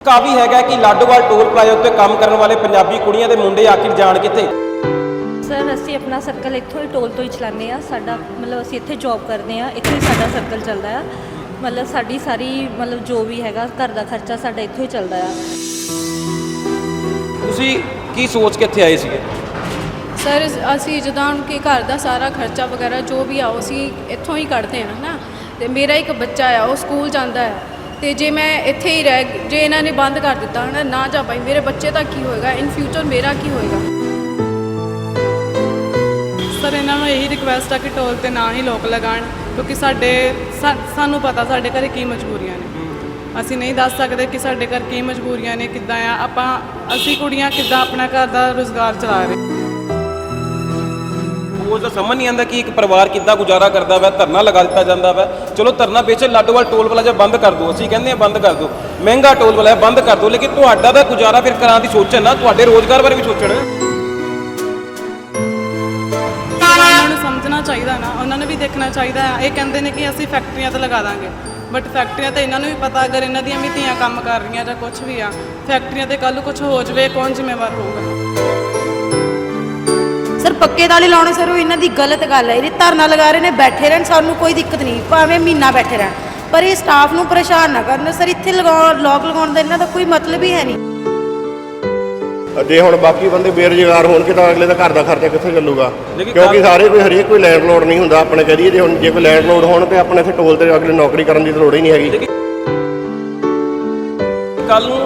ਕਾਫੀ ਹੈਗਾ ਕਿ Ladowal toll plaza ਉੱਤੇ ਕੰਮ ਕਰਨ ਵਾਲੇ ਪੰਜਾਬੀ ਕੁੜੀਆਂ ਦੇ ਮੁੰਡੇ ਆਖਿਰ ਜਾਣ ਕਿੱਥੇ? ਸਰ ਅਸੀਂ ਆਪਣਾ ਸਰਕਲ ਇੱਥੋਂ ਹੀ ਟੋਲ ਤੋਂ ਹੀ ਚਲਾਉਂਦੇ ਆ ਸਾਡਾ ਮਤਲਬ ਅਸੀਂ ਇੱਥੇ ਜੌਬ ਕਰਦੇ ਆ ਇੱਥੇ ਹੀ ਸਾਡਾ ਸਰਕਲ ਚੱਲਦਾ ਆ। ਮਤਲਬ ਸਾਡੀ ਸਾਰੀ ਮਤਲਬ ਜੋ ਵੀ ਹੈਗਾ ਘਰ ਦਾ ਖਰਚਾ ਸਾਡਾ ਇੱਥੋਂ ਹੀ ਚੱਲਦਾ ਆ। ਤੁਸੀਂ ਕੀ ਸੋਚ ਕੇ ਇੱਥੇ ਆਏ ਸੀਗੇ? ਸਰ ਅਸੀਂ ਜਿੱਦਾਂ ਕਿ ਘਰ ਦਾ ਸਾਰਾ ਖਰਚਾ ਵਗੈਰਾ ਜੋ ਵੀ ਆ ਉਹ ਅਸੀਂ ਇੱਥੋਂ ਹੀ ਕੱਢਦੇ ਹਾਂ ਨਾ ਤੇ ਮੇਰਾ ਇੱਕ ਬੱਚਾ ਆ ਉਹ ਸਕੂਲ ਜਾਂਦਾ ਹੈ ਤੇ ਜੇ ਮੈਂ ਇੱਥੇ ਹੀ ਰਹਿ ਜੇ ਇਹਨਾਂ ਨੇ ਬੰਦ ਕਰ ਦਿੱਤਾ ਹਨਾ, ਨਾ ਜਾ ਪਾਈ, ਮੇਰੇ ਬੱਚੇ ਦਾ ਕੀ ਹੋਏਗਾ? ਇਨ ਫਿਊਚਰ ਮੇਰਾ ਕੀ ਹੋਏਗਾ? ਸਰ, ਇਹਨਾਂ ਨੂੰ ਇਹੀ ਰਿਕੁਐਸਟ ਆ ਕਿ ਟੋਲ ਤੇ ਨਾ ਹੀ ਲੋਕ ਲਗਾਉਣ ਕਿਉਂਕਿ ਸਾਡੇ ਸਾ- ਸਾਨੂੰ ਪਤਾ ਸਾਡੇ ਘਰੇ ਕੀ ਮਜਬੂਰੀਆਂ ਨੇ। ਅਸੀਂ ਨਹੀਂ ਦੱਸ ਸਕਦੇ ਕਿ ਸਾਡੇ ਘਰ ਕੀ ਮਜਬੂਰੀਆਂ ਨੇ, ਕਿੱਦਾਂ ਆ। ਆਪਾਂ, ਅਸੀਂ ਕੁੜੀਆਂ ਕਿੱਦਾਂ ਆਪਣਾ ਘਰ ਦਾ ਰੋਜ਼ਗਾਰ ਚਲਾ ਰਹੇ ਉਹ ਤਾਂ ਸਮਝ ਨਹੀਂ ਆਉਂਦਾ ਕਿ ਇੱਕ ਪਰਿਵਾਰ ਕਿੱਦਾਂ ਗੁਜ਼ਾਰਾ ਕਰਦਾ ਵਾ, ਧਰਨਾ ਲਗਾ ਦਿੱਤਾ ਜਾਂਦਾ ਵਾ। ਚਲੋ ਧਰਨਾ ਬੇਸ਼ੱਕ ਲਾਡੋਵਾਲ ਟੋਲ ਪਲਾਜ਼ਾ ਬੰਦ ਕਰ ਦਿਓ, ਅਸੀਂ ਕਹਿੰਦੇ ਆ ਬੰਦ ਕਰ ਦਿਓ। ਮਹਿੰਗਾ ਟੋਲ ਪਲਾਜ਼ਾ ਬੰਦ ਕਰ ਦਿਓ, ਲੇਕਿਨ ਤੁਹਾਡਾ ਤਾਂ ਗੁਜ਼ਾਰਾ ਫਿਰ ਕਰਾਂ ਦੀ ਸੋਚਣ ਨਾ, ਤੁਹਾਡੇ ਰੋਜ਼ਗਾਰ ਬਾਰੇ ਵੀ ਸੋਚਣ। ਉਹਨਾਂ ਨੂੰ ਸਮਝਣਾ ਚਾਹੀਦਾ ਨਾ, ਉਹਨਾਂ ਨੂੰ ਵੀ ਦੇਖਣਾ ਚਾਹੀਦਾ ਹੈ। ਇਹ ਕਹਿੰਦੇ ਨੇ ਕਿ ਅਸੀਂ ਫੈਕਟਰੀਆਂ ਤੇ ਲਗਾ ਦਾਂਗੇ। ਬਟ ਫੈਕਟਰੀਆਂ ਤੇ ਇਹਨਾਂ ਨੂੰ ਵੀ ਪਤਾ, ਅਗਰ ਇਹਨਾਂ ਦੀਆਂ ਵੀ ਧੀਆਂ ਕੰਮ ਕਰ ਰਹੀਆਂ ਜਾਂ ਕੁਝ ਵੀ ਆ, ਫੈਕਟਰੀਆਂ ਤੇ ਕੱਲ ਕੁਝ ਹੋ ਜਾਵੇ, ਕੌਣ ਜ਼ਿੰਮੇਵਾਰ ਹੋਊਗਾ? ਸਰ ਪੱਕੇ ਤਾਲੇ ਲਾਉਣੇ ਸਰ ਉਹ ਇਹਨਾਂ ਦੀ ਗਲਤ ਗੱਲ ਹੈ। ਇਹ ਧਰਨਾ ਲਗਾ ਰਹੇ ਨੇ ਬੈਠੇ ਰਹਿਣ ਸਾਨੂੰ ਕੋਈ ਦਿੱਕਤ ਨਹੀਂ। ਭਾਵੇਂ ਮਹੀਨਾ ਬੈਠੇ ਰਹਿਣ। ਪਰ ਇਹ ਸਟਾਫ ਨੂੰ ਪਰੇਸ਼ਾਨ ਨਾ ਕਰਨ। ਸਰ ਇੱਥੇ ਲਗਾਉਣ ਲੋਕ ਲਗਾਉਣ ਦਾ ਇਹਨਾਂ ਦਾ ਕੋਈ ਮਤਲਬ ਹੀ ਹੈ ਨਹੀਂ। ਜੇ ਹੁਣ ਬਾਕੀ ਬੰਦੇ ਬੇਰੁਜ਼ਗਾਰ ਹੋਣਗੇ ਤਾਂ ਅਗਲੇ ਦਾ ਘਰ ਦਾ ਖਰਚਾ ਕਿੱਥੇ ਚੱਲੂਗਾ? ਕਿਉਂਕਿ ਸਾਰੇ ਕੋਈ ਹਰੇਕ ਕੋਈ ਲੈਂਡਲੋਡ ਨਹੀਂ ਹੁੰਦਾ ਆਪਣੇ ਕਹਦੀਏ ਜੇ ਹੁਣ ਜੇ ਕੋਈ ਲੈਂਡਲੋਡ ਹੋਣ ਤੇ ਆਪਣੇ ਇੱਥੇ ਟੋਲ ਤੇ ਅਗਲੇ ਨੌਕਰੀ ਕਰਨ ਦੀ ਲੋੜ ਹੀ ਨਹੀਂ ਹੈਗੀ। ਕੱਲ ਨੂੰ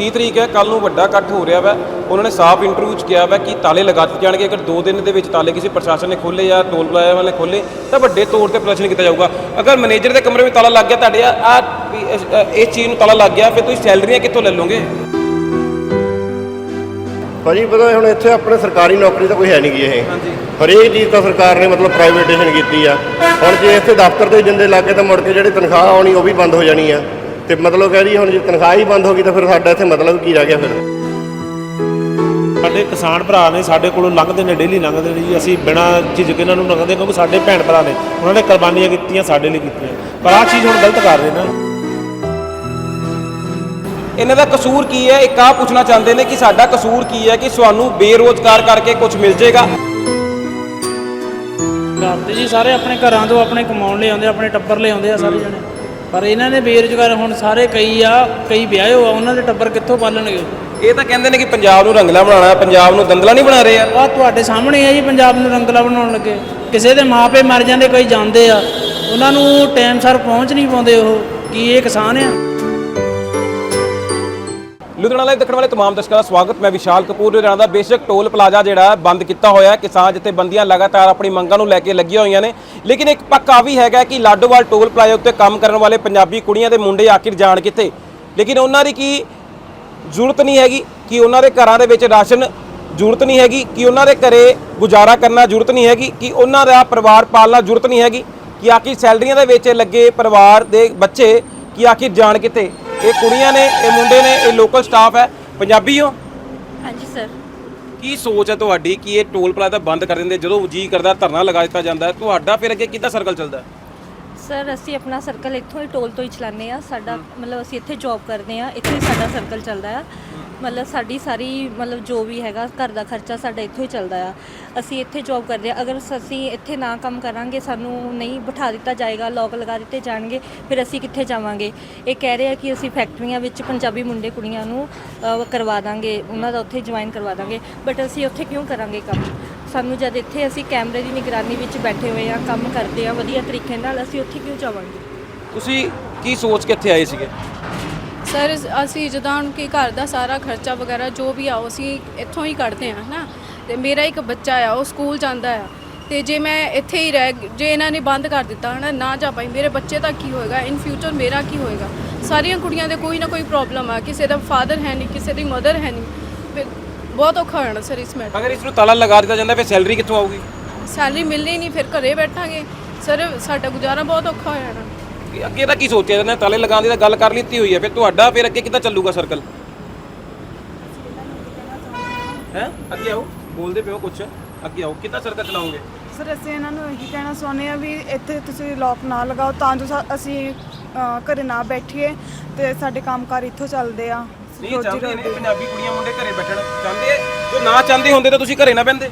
30 ਤਰੀਕ ਹੈ ਕੱਲ ਨੂੰ ਵੱਡਾ ਇਕੱਠ ਹੋ ਰਿਹਾ ਵਾ। ਉਹਨਾਂ ਨੇ ਸਾਫ਼ ਇੰਟਰਵਿਊ 'ਚ ਕਿਹਾ ਵਾ ਕਿ ਤਾਲੇ ਲਗਾ ਦਿੱਤੇ ਜਾਣਗੇ। ਅਗਰ 2 ਦਿਨ ਦੇ ਵਿੱਚ ਤਾਲੇ ਕਿਸੇ ਪ੍ਰਸ਼ਾਸਨ ਨੇ ਖੋਲੇ ਜਾਂ ਟੋਲ ਪਲਾਜ਼ਾ ਵਾਲੇ ਖੋਲੇ ਤਾਂ ਵੱਡੇ ਤੌਰ ਤੇ ਪ੍ਰਦਰਸ਼ਨ ਕੀਤਾ ਜਾਊਗਾ। ਅਗਰ ਮੈਨੇਜਰ ਦੇ ਕਮਰੇ ਵਿੱਚ ਤਾਲਾ ਲੱਗ ਗਿਆ ਤੁਹਾਡੇ ਆ ਇਸ ਚੀਜ਼ ਨੂੰ ਤਾਲਾ ਲੱਗ ਗਿਆ ਫਿਰ ਤੁਸੀਂ ਸੈਲਰੀਆਂ ਕਿੱਥੋਂ ਲੈ ਲਓਗੇ? ਭਾਜੀ ਪਤਾ ਹੁਣ ਇੱਥੇ ਆਪਣੇ ਸਰਕਾਰੀ ਨੌਕਰੀ ਤਾਂ ਕੋਈ ਹੈ ਨਹੀਂ ਗੀ ਇਹ। ਹਰੇਕ ਚੀਜ਼ ਤਾਂ ਸਰਕਾਰ ਨੇ ਮਤਲਬ ਪ੍ਰਾਈਵੇਟੇਸ਼ਨ ਕੀਤੀ ਆ। ਹੁਣ ਜੇ ਇੱਥੇ ਦਫ਼ਤਰ ਦੇ ਜਿੰਦੇ ਲੱਗੇ ਤਾਂ ਮੁੜ ਕੇ ਜਿਹੜੀ ਤਨਖਾਹ ਆਉਣੀ ਉਹ ਵੀ ਬੰਦ ਹੋ ਜਾਣੀ ਆ। ਤੇ ਮਤਲਬ ਕਹਿ ਰਹੀ ਹੁਣ ਜੇ ਤਨਖਾਹ ਹੀ ਬੰਦ ਹੋ ਗਈ ਤਾਂ ਫਿਰ ਸਾਡਾ ਇੱਥੇ ਮਤਲਬ ਕੀ ਰਹਿ ਗਿਆ ਫਿਰ? ਸਾਡੇ ਕਿਸਾਨ ਭਰਾ ਨੇ ਸਾਡੇ ਕੋਲੋਂ ਲੰਘਦੇ ਨੇ ਡੇਲੀ ਲੰਘਦੇ ਨੇ ਜੀ। ਅਸੀਂ ਬਿਨਾਂ ਝਿਜਕ ਇਹਨਾਂ ਨੂੰ ਲੰਘਦੇ ਕਿਉਂਕਿ ਸਾਡੇ ਭੈਣ ਭਰਾ ਨੇ ਉਹਨਾਂ ਨੇ ਕੁਰਬਾਨੀਆਂ ਕੀਤੀਆਂ ਸਾਡੇ ਲਈ ਕੀਤੀਆਂ। ਪਰ ਆਹ ਚੀਜ਼ ਹੁਣ ਗਲਤ ਕਰ ਰਹੇ ਨੇ। ਇਹਨਾਂ ਦਾ ਕਸੂਰ ਕੀ ਹੈ? ਇੱਕ ਆ ਪੁੱਛਣਾ ਚਾਹੁੰਦੇ ਨੇ ਕਿ ਸਾਡਾ ਕਸੂਰ ਕੀ ਹੈ ਕਿ ਤੁਹਾਨੂੰ ਬੇਰੋਜ਼ਗਾਰ ਕਰਕੇ ਕੁਝ ਮਿਲ ਜਾਏਗਾ? ਕਰਦੇ ਜੀ ਸਾਰੇ ਆਪਣੇ ਘਰਾਂ ਤੋਂ ਆਪਣੇ ਕਮਾਉਣ ਲਈ ਆਉਂਦੇ ਆਪਣੇ ਟੱਬਰ ਲਈ ਆਉਂਦੇ ਆ ਸਾਰੇ ਜਣੇ। ਪਰ ਇਹਨਾਂ ਨੇ ਬੇਰੁਜ਼ਗਾਰ ਹੁਣ ਸਾਰੇ ਕਈ ਆ ਕਈ ਵਿਆਹੇ ਹੋ ਆ ਉਹਨਾਂ ਦੇ ਟੱਬਰ ਕਿੱਥੋਂ ਪਾਲਣਗੇ? ਇਹ ਤਾਂ ਕਹਿੰਦੇ ਨੇ ਕਿ ਪੰਜਾਬ ਨੂੰ ਰੰਗਲਾ ਬਣਾਉਣਾ ਪੰਜਾਬ ਨੂੰ ਦੰਦਲਾ ਨਹੀਂ ਬਣਾ ਰਹੇ ਯਾਰ ਆ ਤੁਹਾਡੇ ਸਾਹਮਣੇ ਆ ਜੀ ਪੰਜਾਬ ਨੂੰ ਰੰਗਲਾ ਬਣਾਉਣ ਲੱਗੇ। ਕਿਸੇ ਦੇ ਮਾਪੇ ਮਰ ਜਾਂਦੇ ਕਈ ਜਾਂਦੇ ਆ। ਉਹਨਾਂ ਨੂੰ ਟਾਈਮ ਸਰ ਪਹੁੰਚ ਨਹੀਂ ਪਾਉਂਦੇ ਉਹ ਕੀ ਇਹ ਕਿਸਾਨ ਆ? ਲੁਧਿਆਣਾ ਲਾਈਵ ਦੇਖਣ ਵਾਲੇ ਤਮਾਮ ਦਰਸ਼ਕਾਂ ਦਾ ਸਵਾਗਤ। ਮੈਂ ਵਿਸ਼ਾਲ ਕਪੂਰ ਲੁਧਿਆਣਾ ਦਾ। ਬੇਸ਼ੱਕ ਟੋਲ ਪਲਾਜ਼ਾ ਜਿਹੜਾ ਬੰਦ ਕੀਤਾ ਹੋਇਆ ਕਿਸਾਨ ਜਥੇਬੰਦੀਆਂ ਲਗਾਤਾਰ ਆਪਣੀ ਮੰਗਾਂ ਨੂੰ ਲੈ ਕੇ ਲੱਗੀਆਂ ਹੋਈਆਂ ਨੇ। ਲੇਕਿਨ ਇੱਕ ਪੱਕਾ ਵੀ ਹੈਗਾ ਕਿ ਲਾਡੋਵਾਲ ਟੋਲ ਪਲਾਜ਼ਾ ਉੱਤੇ ਕੰਮ ਕਰਨ ਵਾਲੇ ਪੰਜਾਬੀ ਕੁੜੀਆਂ ਦੇ ਮੁੰਡੇ ਆਖਿਰ ਜਾਣ ਕਿੱਥੇ? ਲੇਕਿਨ ਉਹਨਾਂ ਦੀ ਕੀ ਜ਼ਰੂਰਤ ਨਹੀਂ ਹੈਗੀ? ਕਿ ਉਹਨਾਂ ਦੇ ਘਰਾਂ ਦੇ ਵਿੱਚ ਰਾਸ਼ਨ ਜ਼ਰੂਰਤ ਨਹੀਂ ਹੈਗੀ? ਕਿ ਉਹਨਾਂ ਦੇ ਘਰੇ ਗੁਜ਼ਾਰਾ ਕਰਨਾ ਜ਼ਰੂਰਤ ਨਹੀਂ ਹੈਗੀ? ਕਿ ਉਹਨਾਂ ਦਾ ਪਰਿਵਾਰ ਪਾਲਣਾ ਜ਼ਰੂਰਤ ਨਹੀਂ ਹੈਗੀ? ਕਿ ਆਖਿਰ ਸੈਲਰੀਆਂ ਦੇ ਵਿੱਚ ਲੱਗੇ ਪਰਿਵਾਰ ਦੇ ਬੱਚੇ ਕਿ ਆਖਿਰ ਜਾਣ ਕਿੱਥੇ? ਇਹ ਕੁੜੀਆਂ ਨੇ ਇਹ ਮੁੰਡੇ ਨੇ ਇਹ ਲੋਕਲ ਸਟਾਫ ਹੈ। ਪੰਜਾਬੀ ਹੋ? ਹਾਂਜੀ ਸਰ ਕੀ ਸੋਚ ਹੈ ਤੁਹਾਡੀ ਕਿ ਇਹ ਟੋਲ ਪਲਾਜ਼ਾ ਬੰਦ ਕਰ ਦਿੰਦੇ? ਜਦੋਂ ਜੀ ਕਰਦਾ ਧਰਨਾ ਲਗਾ ਦਿੱਤਾ ਜਾਂਦਾ ਹੈ। ਤੁਹਾਡਾ ਫਿਰ ਅੱਗੇ ਕਿੱਦਾਂ ਸਰਕਲ ਚੱਲਦਾ? ਸਰ ਅਸੀਂ ਆਪਣਾ ਸਰਕਲ ਇੱਥੋਂ ਹੀ ਟੋਲ ਤੋਂ ਹੀ ਚਲਾਉਂਦੇ ਆ ਸਾਡਾ ਮਤਲਬ ਅਸੀਂ ਇੱਥੇ ਜੌਬ ਕਰਦੇ ਆ ਇੱਥੇ ਹੀ ਸਾਡਾ ਸਰਕਲ ਚੱਲਦਾ ਆ ਮਤਲਬ ਸਾਡੀ ਸਾਰੀ ਮਤਲਬ ਜੋ ਵੀ ਹੈਗਾ ਘਰ ਦਾ ਖਰਚਾ ਸਾਡਾ ਇੱਥੋਂ ਹੀ ਚੱਲਦਾ ਆ। ਅਸੀਂ ਇੱਥੇ ਜੌਬ ਕਰਦੇ ਆ ਅਗਰ ਅਸੀਂ ਇੱਥੇ ਨਾ ਕੰਮ ਕਰਾਂਗੇ, ਸਾਨੂੰ ਨਹੀਂ ਬਿਠਾ ਦਿੱਤਾ ਜਾਏਗਾ ਲੋਕ ਲਗਾ ਦਿੱਤੇ ਜਾਣਗੇ, ਫਿਰ ਅਸੀਂ ਕਿੱਥੇ ਜਾਵਾਂਗੇ? ਇਹ ਕਹਿ ਰਹੇ ਆ ਕਿ ਅਸੀਂ ਫੈਕਟਰੀਆਂ ਵਿੱਚ ਪੰਜਾਬੀ ਮੁੰਡੇ ਕੁੜੀਆਂ ਨੂੰ ਕਰਵਾ ਦਾਂਗੇ। ਉਹਨਾਂ ਦਾ ਉੱਥੇ ਜੁਆਇਨ ਕਰਵਾ ਦਾਂਗੇ। ਬਟ ਅਸੀਂ ਉੱਥੇ ਕਿਉਂ ਕਰਾਂਗੇ ਕੰਮ? ਸਾਨੂੰ ਜਦ ਇੱਥੇ ਅਸੀਂ ਕੈਮਰੇ ਦੀ ਨਿਗਰਾਨੀ ਵਿੱਚ ਬੈਠੇ ਹੋਏ ਆ, ਕੰਮ ਕਰਦੇ ਆ ਵਧੀਆ ਤਰੀਕੇ ਨਾਲ, ਅਸੀਂ ਉੱਥੇ ਕਿਉਂ ਜਾਵਾਂਗੇ? ਤੁਸੀਂ ਕੀ ਸੋਚ ਕੇ ਇੱਥੇ ਆਏ ਸੀਗੇ? ਸਰ ਅਸੀਂ ਜਿੱਦਾਂ ਹੁਣ ਕਿ ਘਰ ਦਾ ਸਾਰਾ ਖਰਚਾ ਵਗੈਰਾ ਜੋ ਵੀ ਆ ਉਹ ਅਸੀਂ ਇੱਥੋਂ ਹੀ ਕੱਢਦੇ ਹਾਂ ਨਾ ਤੇ ਮੇਰਾ ਇੱਕ ਬੱਚਾ ਆ ਉਹ ਸਕੂਲ ਜਾਂਦਾ ਆ। ਤੇ ਜੇ ਮੈਂ ਇੱਥੇ ਹੀ ਰਹਿ ਜੇ ਇਹਨਾਂ ਨੇ ਬੰਦ ਕਰ ਦਿੱਤਾ ਹਨਾ? ਨਾ ਜਾ ਪਾਈ। ਮੇਰੇ ਬੱਚੇ ਦਾ ਕੀ ਹੋਏਗਾ? ਇਨ ਫਿਊਚਰ ਮੇਰਾ ਕੀ ਹੋਏਗਾ? ਸਾਰੀਆਂ ਕੁੜੀਆਂ ਦੇ ਕੋਈ ਨਾ ਕੋਈ ਪ੍ਰੋਬਲਮ ਆ। ਕਿਸੇ ਦਾ ਫਾਦਰ ਹੈ ਨਹੀਂ ਕਿਸੇ ਦੀ ਮਦਰ ਹੈ ਨਹੀਂ। ਫਿਰ ਬਹੁਤ ਔਖਾ ਹੋ ਜਾਣਾ ਸਰ ਇਸ ਮੈਟਰ ਅਗਰ ਇਸ ਨੂੰ ਤਾਲਾ ਲਗਾ ਦਿੱਤਾ ਜਾਂਦਾ ਫਿਰ ਸੈਲਰੀ ਕਿੱਥੋਂ ਆਊਗੀ? ਸੈਲਰੀ ਮਿਲਣੀ ਨਹੀਂ ਫਿਰ ਘਰੇ ਬੈਠਾਂਗੇ। ਸਰ ਸਾਡਾ ਗੁਜ਼ਾਰਾ ਬਹੁਤ ਔਖਾ ਹੋ ਜਾਣਾ। ਅੱਗੇ ਤਾਂ ਕੀ ਸੋਚਿਆ ਜਾਂਦਾ ਤਾਲੇ ਲਗਾਉਣ ਦੀ ਤਾਂ ਗੱਲ ਕਰ ਲਿੱਤੀ ਹੋਈ ਹੈ ਫਿਰ ਤੁਹਾਡਾ ਫਿਰ ਅੱਗੇ ਕਿੱਦਾਂ ਚੱਲੂਗਾ ਸਰਕਲ ਹੈ? ਅੱਗੇ ਆਓ। ਬੋਲਦੇ ਪਿਓ ਕੁਛ। ਅੱਗੇ ਆਓ। ਕਿੱਦਾਂ ਸਰਕਲ ਚਲਾਓਗੇ? ਸਰ ਅਸੀਂ ਇਹਨਾਂ ਨੂੰ ਇਹੀ ਕਹਿਣਾ ਚਾਹੁੰਦੇ ਆ ਵੀ ਇੱਥੇ ਤੁਸੀਂ ਲੋਕ ਨਾ ਲਗਾਓ ਤਾਂ ਜੋ ਸਾ- ਅਸੀਂ ਅ, ਘਰੇ ਨਾ ਬੈਠੀਏ ਤੇ ਸਾਡੇ ਕੰਮਕਾਰ ਇੱਥੋਂ ਚੱਲਦੇ ਆ। ਨਹੀਂ ਚਾਹੁੰਦੇ ਨੇ ਪੰਜਾਬੀ ਕੁੜੀਆਂ ਮੁੰਡੇ ਘਰੇ ਬੈਠਣ ਚਾਹੁੰਦੇ ਜੋ ਨਾ ਚਾਹੁੰਦੇ ਹੁੰਦੇ ਤਾਂ ਤੁਸੀਂ ਘਰੇ ਨਾ ਬੈੰਦੇ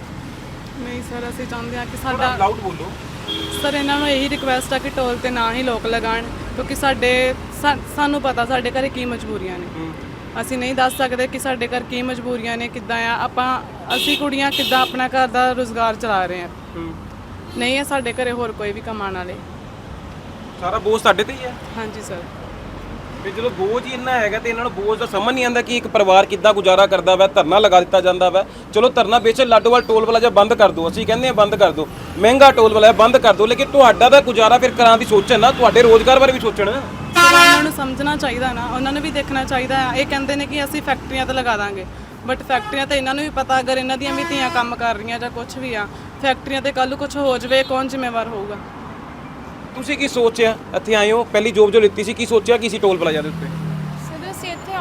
ਨਹੀਂ ਸਰ ਅਸੀਂ ਚਾਹੁੰਦੇ ਹਾਂ ਕਿ ਸਾਡਾ ਲਾਊਡ ਬੋਲੋ। ਸਰ ਇਹਨਾਂ ਨੂੰ ਇਹੀ ਰਿਕੁਐਸਟ ਆ ਕਿ ਟੋਲ ਤੇ ਨਾ ਹੀ ਲੋਕ ਲਗਾਣ ਕਿਉਂਕਿ ਸਾਡੇ ਸਾਨੂੰ ਪਤਾ ਸਾਡੇ ਘਰੇ ਕੀ ਮਜਬੂਰੀਆਂ ਨੇ। ਅਸੀਂ ਨਹੀਂ ਦੱਸ ਸਕਦੇ ਕਿ ਸਾਡੇ ਘਰ ਕੀ ਮਜਬੂਰੀਆਂ ਨੇ ਕਿੱਦਾਂ ਆ। ਆਪਾਂ ਅਸੀਂ ਕੁੜੀਆਂ ਕਿੱਦਾਂ ਆਪਣਾ ਘਰ ਦਾ ਰੋਜ਼ਗਾਰ ਚਲਾ ਰਹੇ ਆ ਨਹੀਂ ਹੈ ਸਾਡੇ ਘਰੇ ਹੋਰ ਕੋਈ ਵੀ ਕਮਾਉਣ ਵਾਲੇ। ਸਾਰਾ ਬੋਝ ਸਾਡੇ ਤੇ ਹੀ ਹੈ? ਹਾਂਜੀ ਸਰ। ਵੀ ਜਦੋਂ ਬੋਝ ਹੀ ਇੰਨਾ ਹੈਗਾ ਤੇ ਇਹਨਾਂ ਨੂੰ ਬੋਝ ਦਾ ਸਮਝ ਨਹੀਂ ਆਉਂਦਾ ਕਿ ਇੱਕ ਪਰਿਵਾਰ ਕਿੱਦਾਂ ਗੁਜ਼ਾਰਾ ਕਰਦਾ ਵਾ, ਧਰਨਾ ਲਗਾ ਦਿੱਤਾ ਜਾਂਦਾ ਵਾ। ਚਲੋ ਧਰਨਾ ਬੇਸ਼ੱਕ ਲਾਡੋਵਾਲ ਟੋਲ ਪਲਾਜ਼ਾ ਬੰਦ ਕਰ ਦਿਓ, ਅਸੀਂ ਕਹਿੰਦੇ ਆ ਬੰਦ ਕਰ ਦਿਓ। ਮਹਿੰਗਾ ਟੋਲ ਪਲਾਜ਼ਾ ਬੰਦ ਕਰ ਦਿਓ, ਲੇਕਿਨ ਤੁਹਾਡਾ ਤਾਂ ਗੁਜ਼ਾਰਾ ਫਿਰ ਕਰਾਂ ਦੀ ਸੋਚਣ ਨਾ, ਤੁਹਾਡੇ ਰੋਜ਼ਗਾਰ ਬਾਰੇ ਵੀ ਸੋਚਣ। ਸਰ ਉਹਨਾਂ ਨੂੰ ਸਮਝਣਾ ਚਾਹੀਦਾ ਨਾ, ਉਹਨਾਂ ਨੂੰ ਵੀ ਦੇਖਣਾ ਚਾਹੀਦਾ ਇਹ ਕਹਿੰਦੇ ਨੇ ਕਿ ਅਸੀਂ ਫੈਕਟਰੀਆਂ ਤੇ ਲਗਾ ਦਾਂਗੇ ਬਟ ਫੈਕਟਰੀਆਂ ਤੇ ਇਹਨਾਂ ਨੂੰ ਵੀ ਪਤਾ, ਅਗਰ ਇਹਨਾਂ ਦੀਆਂ ਵੀ ਧੀਆਂ ਕੰਮ ਕਰ ਰਹੀਆਂ ਜਾਂ ਕੁਝ ਵੀ ਆ, ਫੈਕਟਰੀਆਂ ਤੇ ਕੱਲ ਨੂੰ ਕੁਝ ਹੋ ਜਾਵੇ, ਕੌਣ ਜ਼ਿੰਮੇਵਾਰ ਹੋਊਗਾ? ਤੁਸੀਂ ਕੀ ਸੋਚਿਆ? ਇੱਥੇ ਆਏ ਹੋ, ਪਹਿਲੀ ਜੋਬ ਜੋ ਲਿੱਤੀ ਸੀ, ਕੀ ਸੋਚਿਆ ਕੀ ਸੀ ਟੋਲ ਪਲਾਜ਼ਾ ਦੇ ਉੱਤੇ?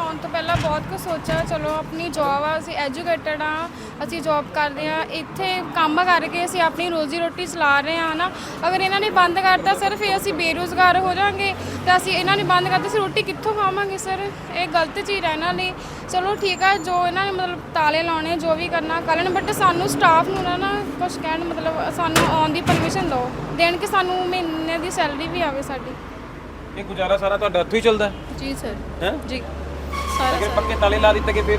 ਆਉਣ ਤੋਂ ਪਹਿਲਾਂ ਬਹੁਤ ਕੁਝ ਸੋਚਿਆ ਚਲੋ ਆਪਣੀ ਜੌਬ ਆ ਅਸੀਂ ਐਜੂਕੇਟਡ ਆ ਅਸੀਂ ਜੌਬ ਕਰਦੇ ਆ ਇੱਥੇ ਕੰਮ ਕਰਕੇ ਅਸੀਂ ਆਪਣੀ ਰੋਜ਼ੀ ਰੋਟੀ ਚਲਾ ਰਹੇ ਆ ਹਨਾ? ਅਗਰ ਇਹਨਾਂ ਨੇ ਬੰਦ ਕਰਤਾ ਸਰ ਫਿਰ ਅਸੀਂ ਬੇਰੁਜ਼ਗਾਰ ਹੋ ਜਾਾਂਗੇ ਤੇ ਅਸੀਂ ਇਹਨਾਂ ਨੇ ਬੰਦ ਕਰਤਾ ਅਸੀਂ ਰੋਟੀ ਕਿੱਥੋਂ ਖਾਵਾਂਗੇ ਸਰ? ਇਹ ਗਲਤ ਚੀਜ਼ ਹੈ ਇਹਨਾਂ ਲਈ। ਚਲੋ ਠੀਕ ਆ ਜੋ ਇਹਨਾਂ ਨੇ ਮਤਲਬ ਤਾਲੇ ਲਾਉਣੇ ਜੋ ਵੀ ਕਰਨਾ ਕਰਨ ਬਟ ਸਾਨੂੰ ਸਟਾਫ ਨੂੰ ਨਾ ਨਾ ਕੁਝ ਕਹਿਣ ਮਤਲਬ ਸਾਨੂੰ ਆਉਣ ਦੀ ਪਰਮਿਸ਼ਨ ਦਿਓ। ਦੇਣ ਕਿ ਸਾਨੂੰ ਮਹੀਨੇ ਦੀ ਸੈਲਰੀ ਵੀ ਆਵੇ ਸਾਡੀ। ਇਹ ਗੁਜ਼ਾਰਾ ਸਾਰਾ ਤੁਹਾਡਾ ਇੱਥੋਂ ਹੀ ਚੱਲਦਾ ਜੀ ਸਰ। ਹੈ? ਜੀ। ਸਾਰਾ ਅਗਰ ਪੱਕੇ ਤਾਲੇ ਲਾ ਦਿੱਤੇ ਗਏ ਫਿਰ?